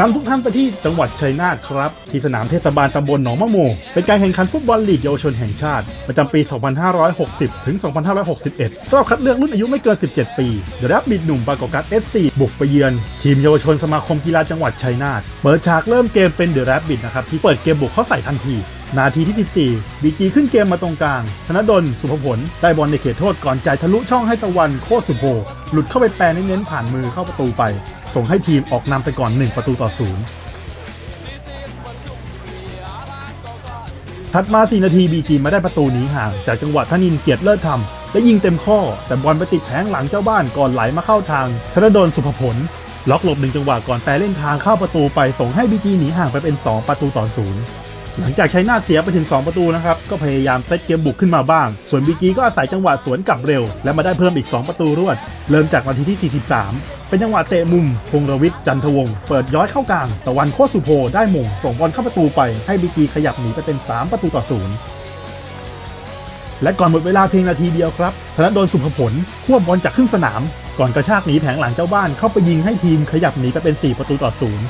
นำทุกท่านไปที่จังหวัดชัยนาทครับ ที่สนามเทศบาลตำบลหนองมะโมเป็นการแข่งขันฟุตบอลลีกเยาวชนแห่งชาติ ประจำปี 2560 ถึง 2561 รอบคัดเลือกรุ่นอายุไม่เกิน 17 ปีเดอะแรบบิดหนุ่มบางกอกกัส FC บุกไปเยือน ทีมเยาวชนสมาคมกีฬาจังหวัดชัยนาทเปิดฉากเริ่มเกมเป็นเดอะแรบบิดนะครับที่เปิดเกมบุกเข้าใส่ทันทีนาทีที่ 14 บีจีขึ้นเกมมาตรงกลาง ธนดล สุภพลได้บอลในเขตโทษก่อนจ่ายทะลุช่องให้ตะวันโคตรสุโภ หลุดเข้าไปแปรเน้นๆผ่านมือเข้าประตูไป ส่งให้ทีมออกนำไปก่อน 1 ประตูต่อศูนย์ถัดมา 4 นาทีบีจีมาได้ประตูหนีห่าง จากจังหวะธนินเกียรติเลิศธรรมและยิงเต็มข้อ แต่บอลไปติดแผงหลังเจ้าบ้านก่อนไหลมาเข้าทางธนดลสุภพลล็อกหลบหนึ่งจังหวะก่อนแปรเล่นทางเข้าประตูไปส่งให้บีจีหนีห่างไปเป็น 2 ประตูต่อศูนย์ หลังจากใช้หน้าเสียไปถึง 2 ประตูนะครับ ก็พยายามเซตเกมบุกขึ้นมาบ้าง ส่วนบีจีก็อาศัยจังหวะสวนกลับเร็ว และมาได้เพิ่มอีก 2 ประตูรวด เริ่มจากนาทีที่ 43 เป็นจังหวะเตะมุมพงรวิทย์จันทวงศ์เปิดย้อยเข้ากลาง ตะวันโคสุโพได้มงส่งบอลเข้าประตูไปให้บีจีขยับหนีไปเป็น 3 ประตูต่อศูนย์และก่อนหมดเวลาเพียงนาทีเดียวครับธนดลสุภผลควบบอลจากครึ่งสนาม ก่อนกระชากหนีแผงหลังเจ้าบ้านเข้าไปยิงให้ทีมขยับหนีไปเป็น 4 ประตูต่อศูนย์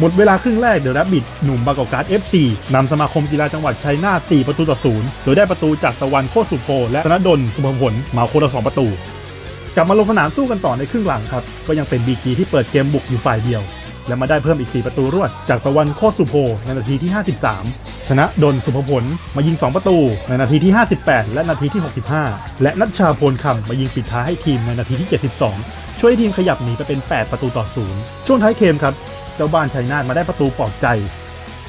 หมดเวลาครึ่งแรกเดอะแรบบิทหนุ่มบางกอกการ์ด FC นำสมาคมกีฬาจังหวัดชัยนาท4ประตูต่อศูนย์โดยได้ประตูจากตะวันโคตรสุโพและธนดลสุภผลมาคนละสองประตู กลับมาลงสนามสู้กันต่อในครึ่งหลังครับ ก็ยังเป็นบีจีที่เปิดเกมบุกอยู่ฝ่ายเดียว และมาได้เพิ่มอีก 4 ประตูรวด จากตะวันโคตรสุโพในนาทีที่ 53ธนะดลสุภพลมายิง 2 ประตู ในนาทีที่ 58 และนาทีที่ 65 และนัชชาโพลคำมายิงปิดท้ายให้ทีมในนาทีที่ 72ช่วยให้ทีมขยับหนีไปเป็น 8 ประตูต่อศูนย์ช่วงท้ายเกมครับ เจ้าบ้านชัยนาทมาได้ประตูปลอบใจ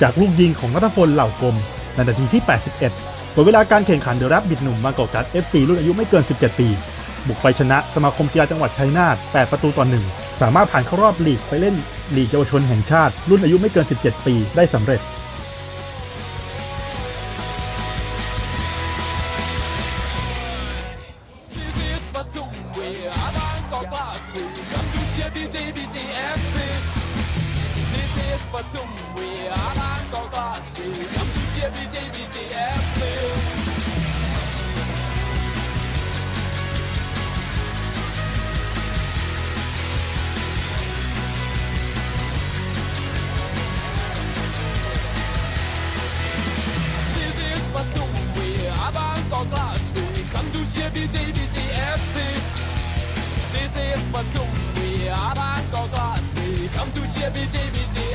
จากลูกยิงของนัทพลเหล่ากลมในนาทีที่ 81หมดเวลาการแข่งขันเดอะแรบบิดหนุ่มบากอกกัส FC รุ่นอายุไม่เกิน 17 ปี บุกไปชนะสมาคมกีฬาจังหวัดชัยนาท8ประตูต่อหนึ่งสามารถผ่านเข้ารอบลีกไปเล่นลีกเยาวชนแห่งชาติ รุ่นอายุไม่เกิน 17 ปีได้สำเร็จ This is Batum, we are Bangkok Glass, we come to cheer BJBGFC. This is Batum, we are Bangkok Glass, we come to cheer BJBGFC. This is Batum, we are Bangkok Glass, we is Batum, we are Bangkok Glass, we come to cheer BJBGFC. This is Batum, we are Bangkok Glass, we come to cheer BGBGFC.